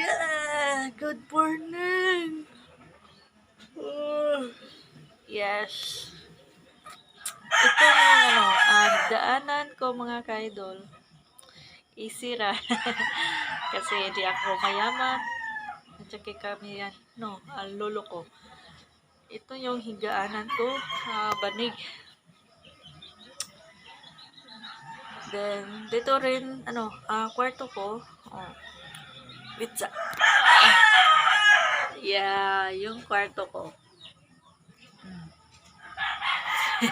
Yeah, good morning. Oh, yes. Ito yung ano, ah, daanan ko mga kaidol. Easy ra. Kasi di ako mayaman. At saka kami yan, no, ang lolo ko. Ito yung higaanan ko, ah, banig. Then, dito rin, ano, ah, kwarto ko. Oh, pizza. Yeah, yung kwarto ko.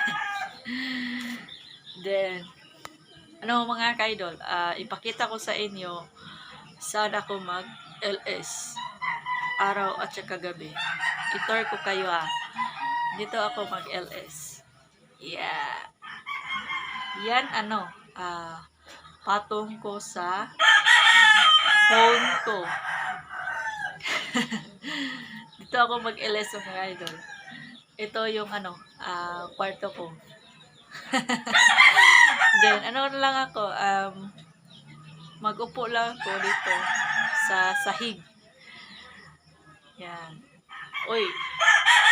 Then, ano mga kaidol, ah, ipakita ko sa inyo saan ako mag-LS araw at saka gabi. Itor ko kayo ah. Dito ako mag-LS. Yeah. Yan ano, ah, patong ko sa phone ko. Dito ako mag-LS mga idol. Ito yung ano, ah, kwarto ko. Then, ano lang ako, um, mag-upo lang ako dito sa sahig. Yan. Uy,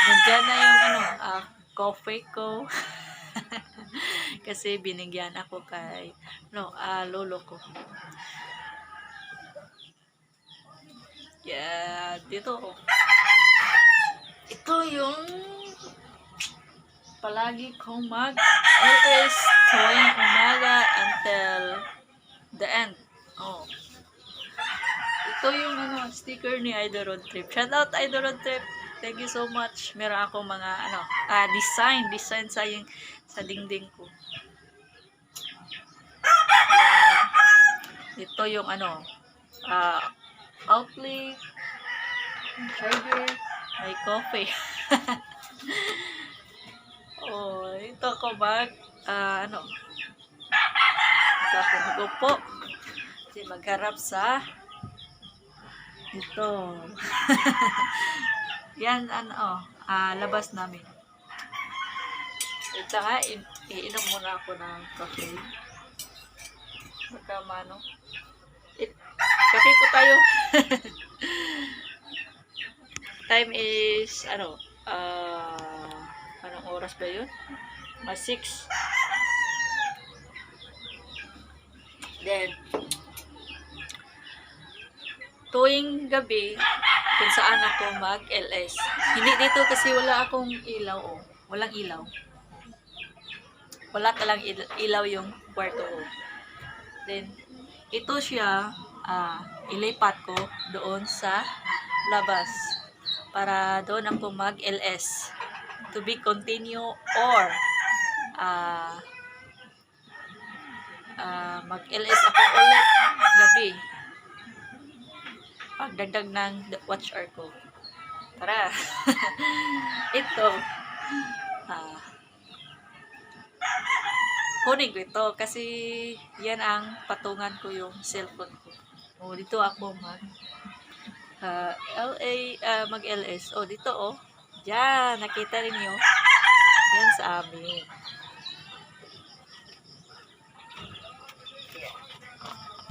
nandiyan na yung ano, ah, coffee ko. Kasi binigyan ako kay, no, ah, lolo ko. Yeah, dito. Ito yung palagi kong mag LS tuwing umaga until the end. Oh. Ito yung ano, sticker ni Idol Road Trip. Shout out Idol Road Trip. Thank you so much. Meron ako mga ano, ah, design, design sa yung sa dingding ko. Yan. Ito yung ano, ah, outlet, charger, may coffee. oh, ito ko bag, ah, ano, ito ako magupo. Kasi magharap sa ito. Yan, ano, oh, ah, labas namin. Ito i- iinom muna ako ng coffee. Baka mano. Kape po tayo. Time is, ano, ah, anong oras ba yun? Mas 6. Then, tuwing gabi, kung saan ako mag-LS. Hindi dito kasi wala akong ilaw, oh. Walang ilaw. Wala talang il- ilaw yung kwarto ko. Then, ito siya, ah, ilipat ko doon sa labas para doon ako mag-LS to be continue or ah ah, mag-LS ako ulit gabi. Pagdagdag ng watch hour ko. Tara! Ito ah kunin ko ito kasi yan ang patungan ko yung cellphone ko. O, dito ako mag ah, LA, ah, mag-LS. O, dito oh. Diyan, nakita rin nyo. Yan sa amin.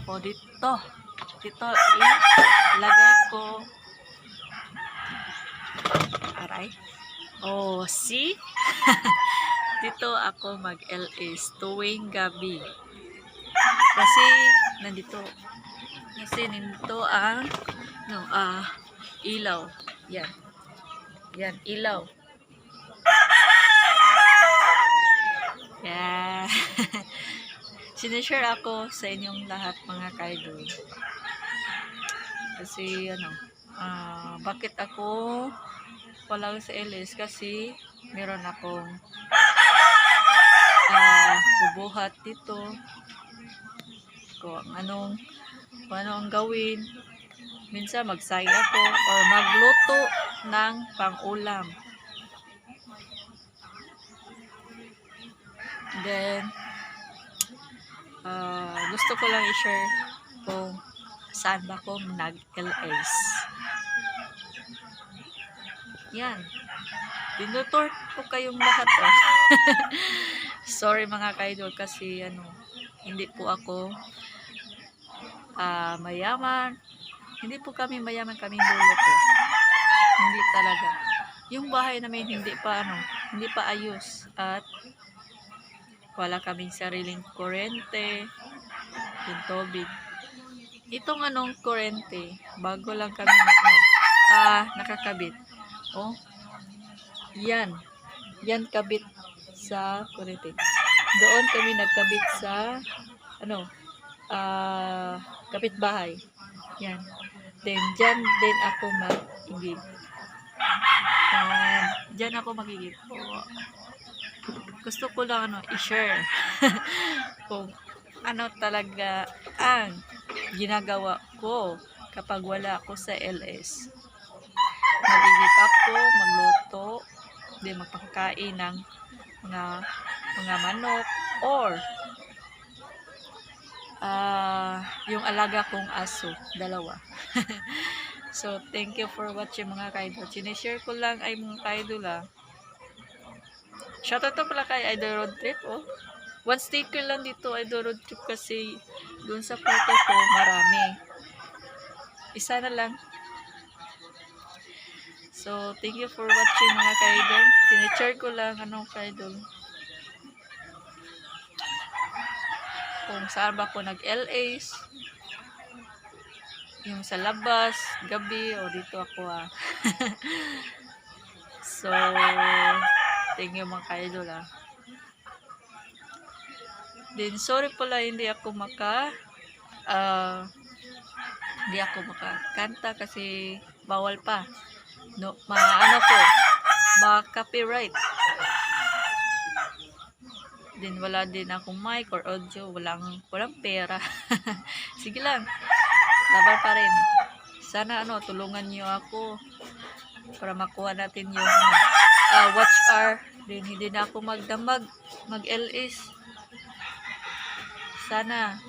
O, dito. Dito, ilagay ko. Aray. Oh, see? dito ako mag-LS tuwing gabi. Kasi nandito kasi nandito ang no, ah ilaw. Yan. Yan, ilaw. Yeah. Sinishare ako sa inyong lahat mga kaidol. Kasi ano, ah bakit ako walang sa LS kasi meron akong ah bubuhat dito. Kung anong kung ano ang gawin. Minsan magsaya ako or magluto ng pangulam. Then ah gusto ko lang i-share kung saan ba ako nag-LS yan. Dinutor ko kayong lahat oh. Sorry mga kaidol kasi ano, hindi po ako ah, mayaman Hindi po kami mayaman kaming lolo ko. Hindi talaga. Yung bahay namin hindi pa ano, hindi pa ayos at wala kaming sariling kuryente, yung tubig. Itong anong kuryente, bago lang kami na, ano, ah, nakakabit. Oh, yan. Yan kabit sa kuryente. Doon kami nagkabit sa, ano, ah, kapitbahay. Yan. Then, dyan din ako mag-igib. Yan. Dyan ako mag-igib. Gusto ko lang, ano, i-share. Kung ano talaga ang ginagawa ko kapag wala ako sa LS. Magigip ako, magluto, di magpakain ng mga mga manok or ah yung alaga kong aso, dalawa. so, thank you for watching mga kaidol. Sinishare ko lang ay mga kaidol ah. Shoutout to pala kay Idol Road Trip, oh. One sticker lang dito, Idol Road Trip, kasi dun sa photo ko, marami. Isa na lang. So, thank you for watching mga kaidol. Sinishare ko lang, ano, kaidol. Kung saan ba ako nag-LAs. Yung sa labas, gabi, o dito ako ah. so, thank you mga kaidol ah. Then, sorry pala, hindi ako maka, ah, hindi ako makakanta kasi bawal pa. No, ma, ano ko, ma-copyright. Then, wala din akong mic or audio. Walang, walang pera. Sige lang. Laban pa rin. Sana, ano, tulungan niyo ako para makuha natin yung uh, watch hour. Then, hindi na ako magdamag, mag-LS. Sana,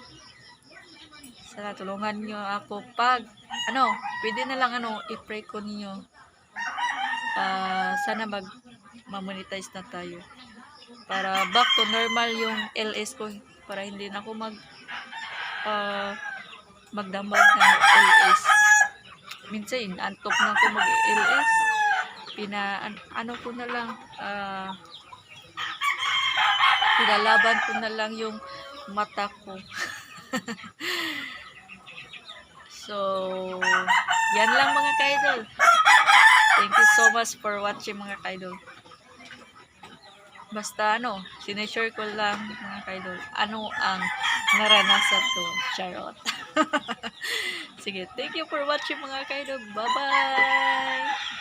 sana tulungan niyo ako pag, ano, pwede na lang, ano, i-pray ko niyo. Ah, sana mag mamonetize na tayo. Para back to normal yung LS ko para hindi na ako mag ah, magdamag ng LS minsan antok na ako mag LS pina an- ano ko na lang ah, pinalaban ko na lang yung mata ko. So yan lang mga kaidol Thank you so much for watching mga kaidol. Basta ano, sineshare ko lang mga kaidol, ano ang naranasan ko. Charot. Sige, thank you for watching mga kaidol. Bye-bye!